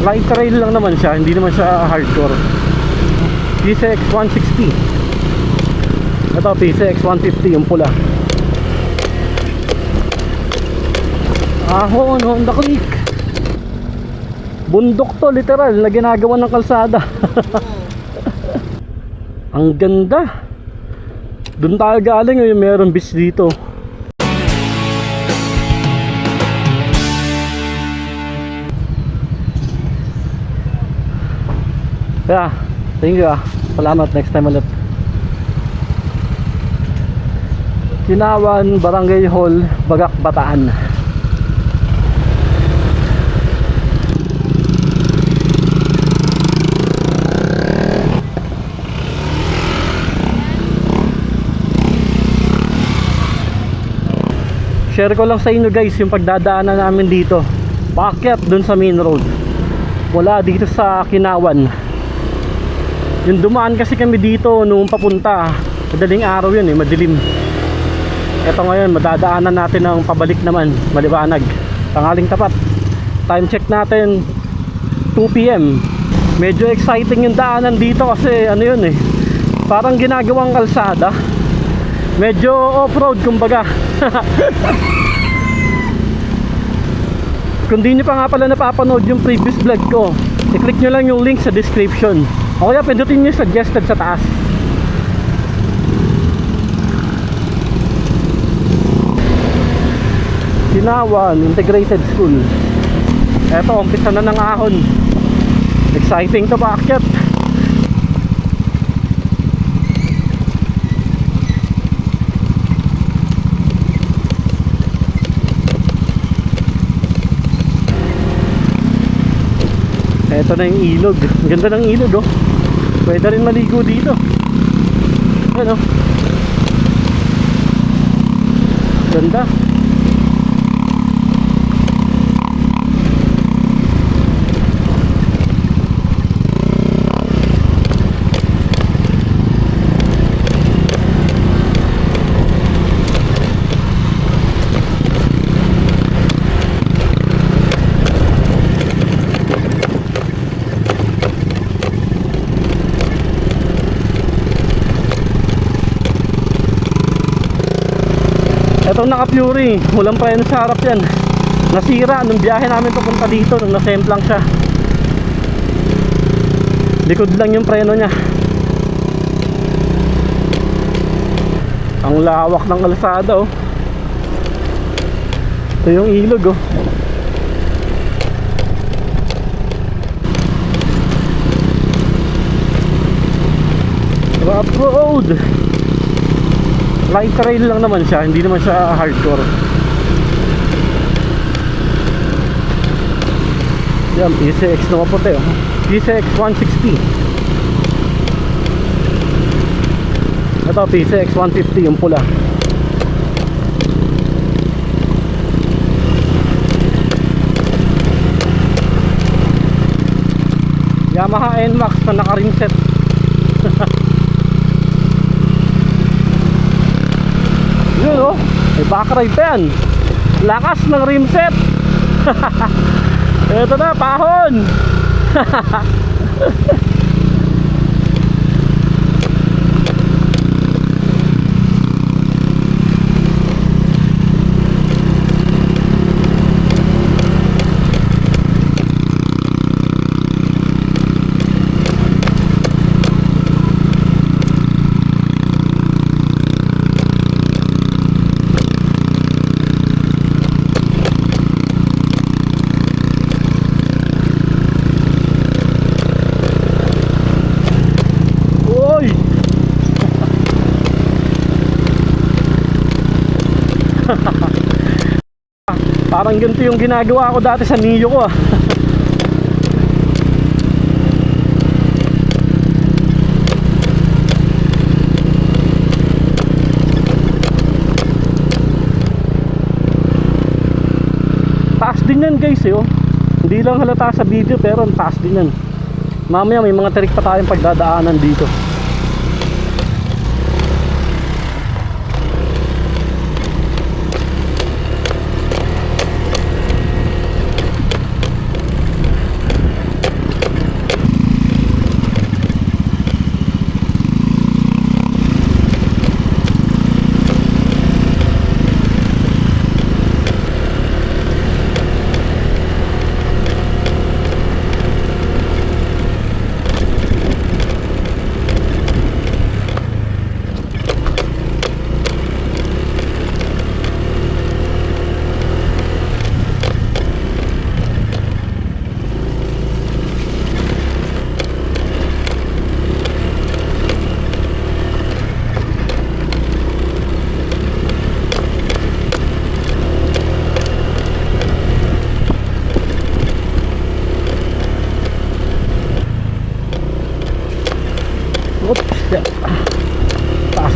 Light trail lang naman siya, hindi naman siya hardcore. PCX 160. Ito, PCX 150 yung pula. Ahon, Honda Click. Bundok to, literal, na ginagawa ng kalsada. Ang ganda. Doon tayo galing, yung meron beach dito. Kaya, thank you ah. Salamat, next time ulit. Kinawan, Barangay Hall, Bagak, Bataan. Share ko lang sa inyo guys yung pagdadaanan namin dito. Paakyat dun sa main road. Mula dito sa Kinawan. Yung dumaan kasi kami dito noong papunta. Madaling araw yun eh, madilim. Ito ngayon, madadaanan natin ng pabalik naman, maliwanag. Tangaling tapat. Time check natin 2 p.m. Medyo exciting yung daanan dito kasi ano yun eh. Parang ginagawang kalsada. Medyo off-road kumbaga. Kung di nyo pa nga pala napapanood yung previous vlog ko, i-click nyo lang yung link sa description. O kaya pindutin nyo suggested sa taas. Sinawan Integrated School. Eto, umpisa na ng ahon. Exciting to paakyat. Eto na yung ilog. Ganda ng ilog oh. Pwede rin maligo dito. Ano? Ganda. Etong naka Fury, walang preno sa harap yan. Nasira nung biyahe namin papunta dito nung nasemplang siya. Likod lang yung preno niya. Ang lawak ng kalsada oh. Ito yung ilog oh. Rough road light trail lang naman siya hindi naman siya hardcore. Yan PCX na maputi oh. PCX 160 ito PCX 150 yung pula. Yamaha NMAX na naka rim set Yun oh, may backride pa yan. Lakas ng rim set. Ito na, pahon. Uy! Parang ganito yung ginagawa ko dati sa Mio ko ah. Taas din yan guys eh oh. Hindi lang halata sa video pero ang taas din yan. Mamaya may mga trick pa tayong pagdadaanan dito.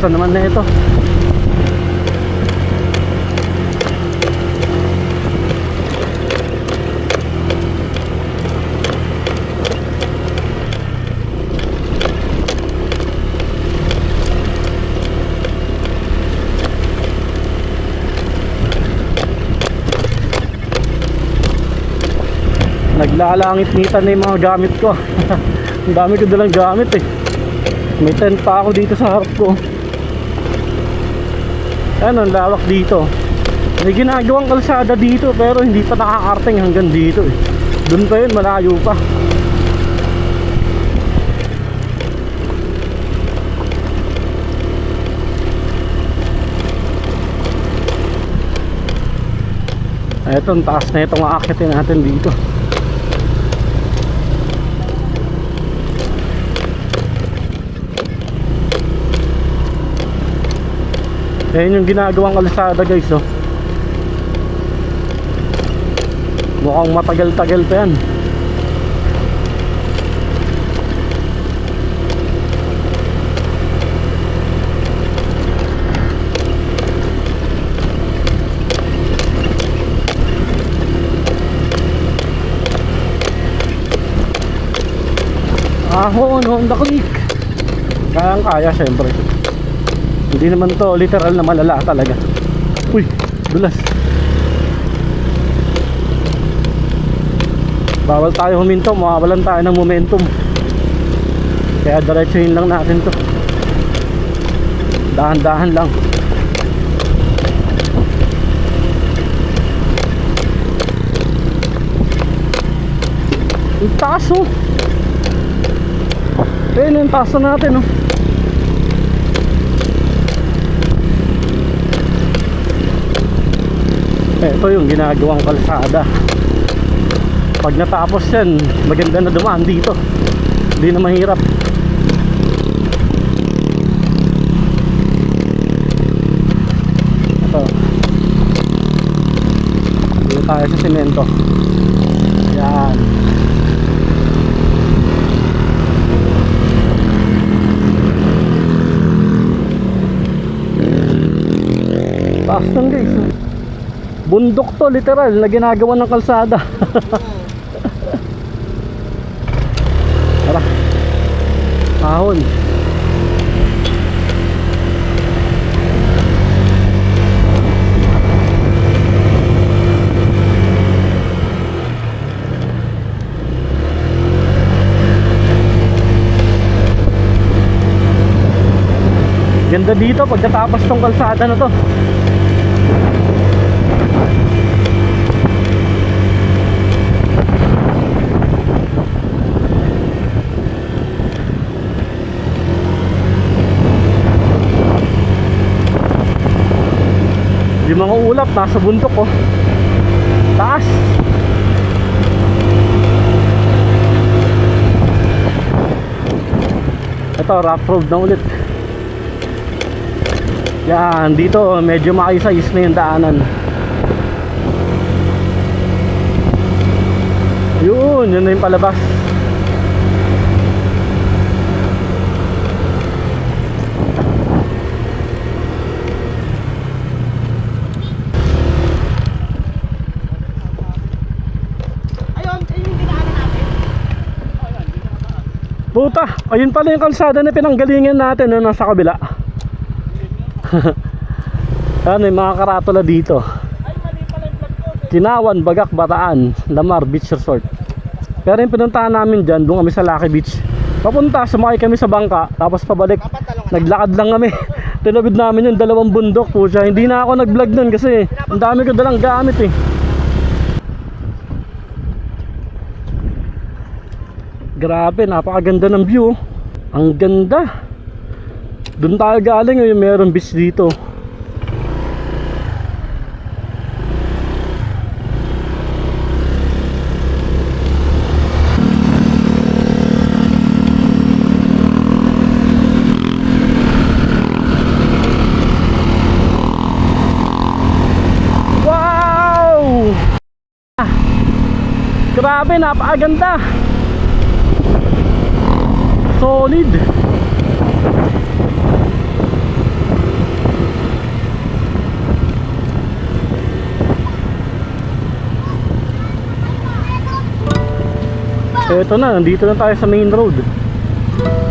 Na naman na ito. Naglalangit-ngitan na yung mga gamit ko. Ang dami ko dalang gamit eh. May tent pa ako dito sa harap ko. Ano, lawak dito. May ginagawang kalsada dito pero hindi pa nakakarating hanggang dito eh. Doon pa yun, malayo pa. Eto, ang taas na itong aakitin natin dito. Ayan yung ginagawang kalsada guys oh. Mukhang matagal-tagal pa yan. Ahon, Honda Click Kayang kaya syempre hindi naman to literal na malala talaga. Uy, dulas. Bawal tayo huminto, mawawalan tayo ng momentum. Kaya diretsuhin lang natin to. Dahan-dahan lang. Ang taas oh. Ayun yung taas na natin oh. Ito yung ginagawang kalsada. Pag natapos yan, maganda na dumaan dito. Hindi na mahirap. Ito. Dito tayo sa semento. Yan. Taas guys. Bundok to literal na ginagawa ng kalsada. Tara. Ahon. Ganda dito pagkatapos tong kalsada na to. Yung mga ulap nasa bundok oh. Taas. Ito rough road na ulit. Yan, dito medyo maayos-ayos na yung daanan. Yun, yun na yung palabas. Puta, ayun pala yung kalsada na pinanggalingan natin no, nasa kabila. ano yung mga karatula dito. Kinawan, Bagak, Bataan, Lamar Beach Resort. Pero yung pinuntahan namin dyan, doon kami sa Lucky Beach. Papunta, sumakay kami sa bangka, tapos pabalik. Naglakad lang kami. Tinawid namin yung dalawang bundok po siya. Hindi na ako nag-vlog nun kasi ang dami ko dalang gamit eh. Grabe, napakaganda ng view. Ang ganda. Doon tayo galing, yung meron beach dito. Wow! Ah, Grabe, napakaganda. Solid. Eto na, nandito na tayo sa main road.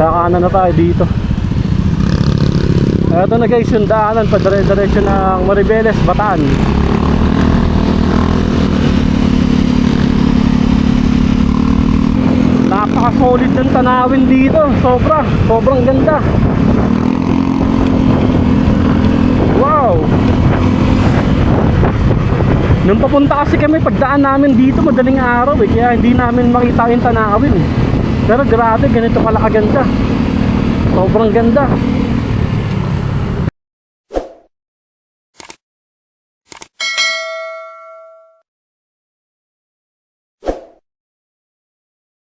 Kakanan na tayo dito. Eto na guys, yung daanan pa dire-diretso ng Maribeles, Bataan. Napaka-solid ng tanawin dito. Sobra, sobrang ganda. Wow! Nung papunta kasi kami, pagdaan namin dito, madaling araw eh. Kaya hindi namin makita yung tanawin eh. Pero grabe, ganito pala kaganda. Sobrang ganda.